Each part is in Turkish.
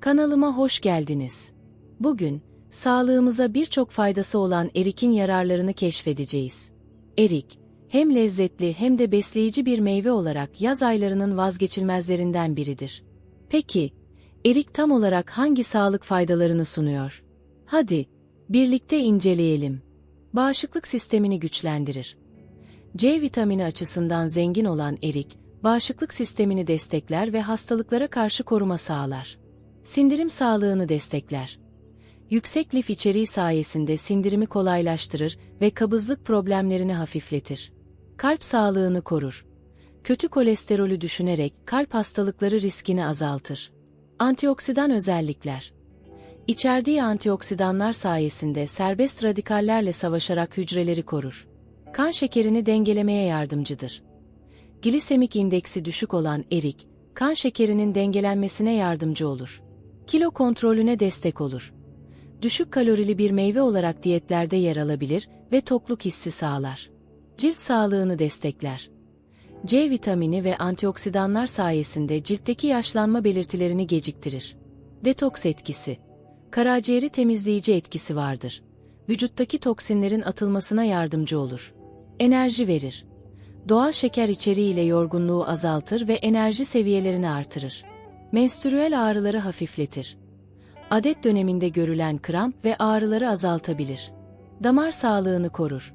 Kanalıma hoş geldiniz. Bugün, sağlığımıza birçok faydası olan erikin yararlarını keşfedeceğiz. Erik, hem lezzetli hem de besleyici bir meyve olarak yaz aylarının vazgeçilmezlerinden biridir. Peki, erik tam olarak hangi sağlık faydalarını sunuyor? Hadi, birlikte inceleyelim. Bağışıklık sistemini güçlendirir. C vitamini açısından zengin olan erik, bağışıklık sistemini destekler ve hastalıklara karşı koruma sağlar. Sindirim sağlığını destekler. Yüksek lif içeriği sayesinde sindirimi kolaylaştırır ve kabızlık problemlerini hafifletir. Kalp sağlığını korur. Kötü kolesterolü düşünerek kalp hastalıkları riskini azaltır. Antioksidan özellikler İçerdiği antioksidanlar sayesinde serbest radikallerle savaşarak hücreleri korur. Kan şekerini dengelemeye yardımcıdır. Glisemik indeksi düşük olan erik, kan şekerinin dengelenmesine yardımcı olur. Kilo kontrolüne destek olur. Düşük kalorili bir meyve olarak diyetlerde yer alabilir ve tokluk hissi sağlar. Cilt sağlığını destekler. C vitamini ve antioksidanlar sayesinde ciltteki yaşlanma belirtilerini geciktirir. Detoks etkisi. Karaciğeri temizleyici etkisi vardır. Vücuttaki toksinlerin atılmasına yardımcı olur. Enerji verir. Doğal şeker içeriğiyle yorgunluğu azaltır ve enerji seviyelerini artırır. Menstrüel ağrıları hafifletir. Adet döneminde görülen kramp ve ağrıları azaltabilir. Damar sağlığını korur.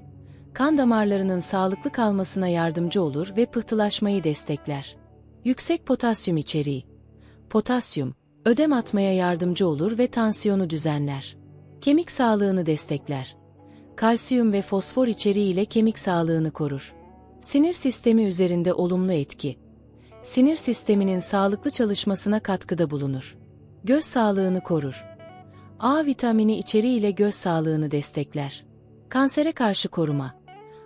Kan damarlarının sağlıklı kalmasına yardımcı olur ve pıhtılaşmayı destekler. Yüksek potasyum içeriği. Potasyum, ödem atmaya yardımcı olur ve tansiyonu düzenler. Kemik sağlığını destekler. Kalsiyum ve fosfor içeriği ile kemik sağlığını korur. Sinir sistemi üzerinde olumlu etki. Sinir sisteminin sağlıklı çalışmasına katkıda bulunur. Göz sağlığını korur. A vitamini içeriği ile göz sağlığını destekler. Kansere karşı koruma.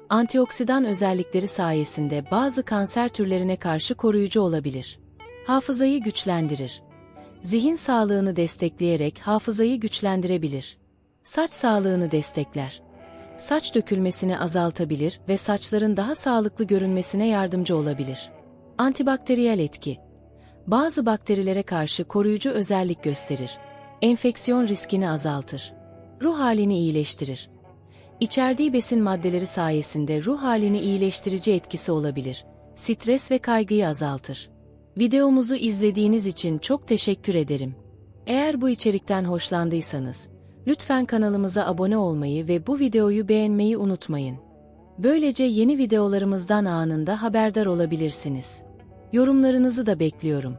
Antioksidan özellikleri sayesinde bazı kanser türlerine karşı koruyucu olabilir. Hafızayı güçlendirir. Zihin sağlığını destekleyerek hafızayı güçlendirebilir. Saç sağlığını destekler. Saç dökülmesini azaltabilir ve saçların daha sağlıklı görünmesine yardımcı olabilir. Antibakteriyel etki. Bazı bakterilere karşı koruyucu özellik gösterir. Enfeksiyon riskini azaltır. Ruh halini iyileştirir. İçerdiği besin maddeleri sayesinde ruh halini iyileştirici etkisi olabilir. Stres ve kaygıyı azaltır. Videomuzu izlediğiniz için çok teşekkür ederim. Eğer bu içerikten hoşlandıysanız, lütfen kanalımıza abone olmayı ve bu videoyu beğenmeyi unutmayın. Böylece yeni videolarımızdan anında haberdar olabilirsiniz. Yorumlarınızı da bekliyorum.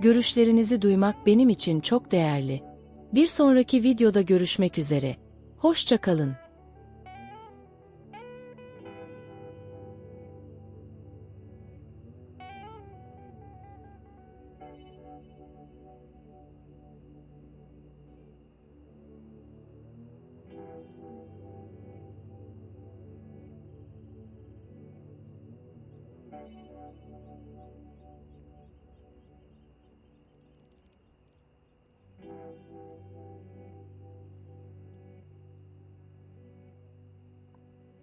Görüşlerinizi duymak benim için çok değerli. Bir sonraki videoda görüşmek üzere. Hoşça kalın.